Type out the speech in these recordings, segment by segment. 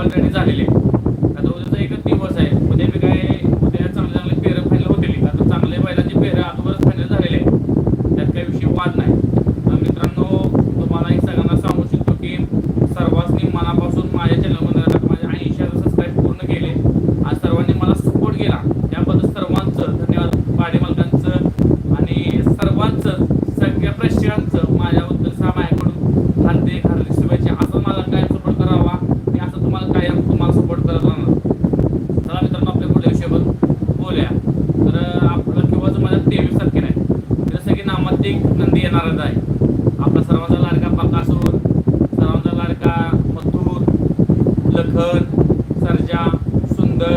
Already झालेली. இந்த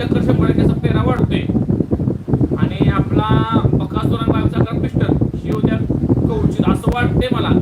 लक्ष शंभर टक्के पेरा आणि आपला बकासूर आणि वायुचा कारण पिस्टन शिव त्या कौचित असं वाटते मला.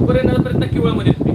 लवकर येणार प्रयत्न किवळमध्ये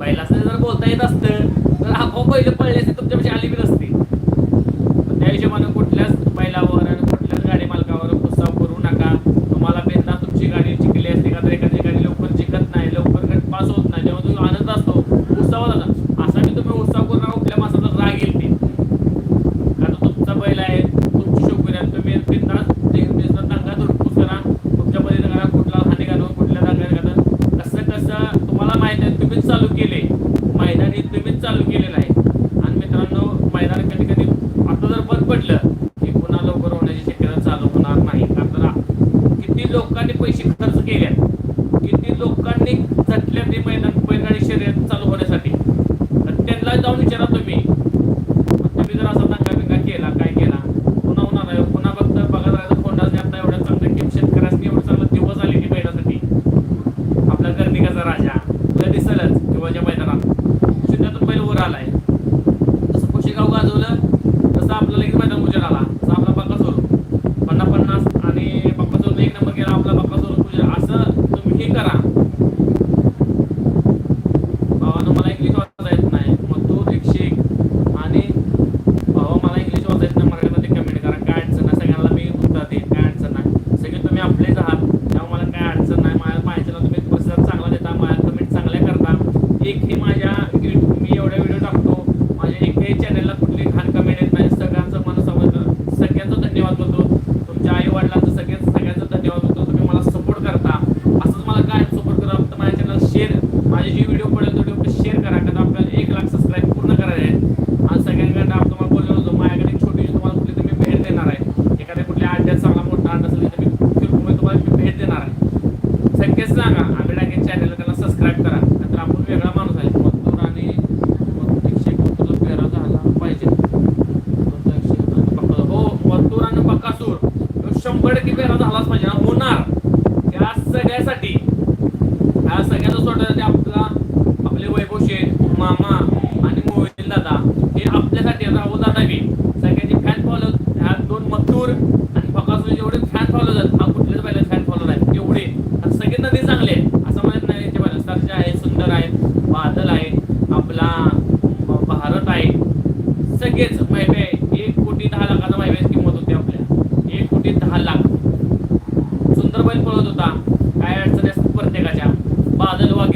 बैलासनं जर बोलता येत असतं तर आपोआप बैल पळले असते तुमच्यापेक्षा आली बी नसते त्या हिशोबानं कुठल्याच ಈ ಪೇಜನ್ನೆಲ್ಲ ಕೊಡ್ಲಿಕ್ಕೆ هذا الواقع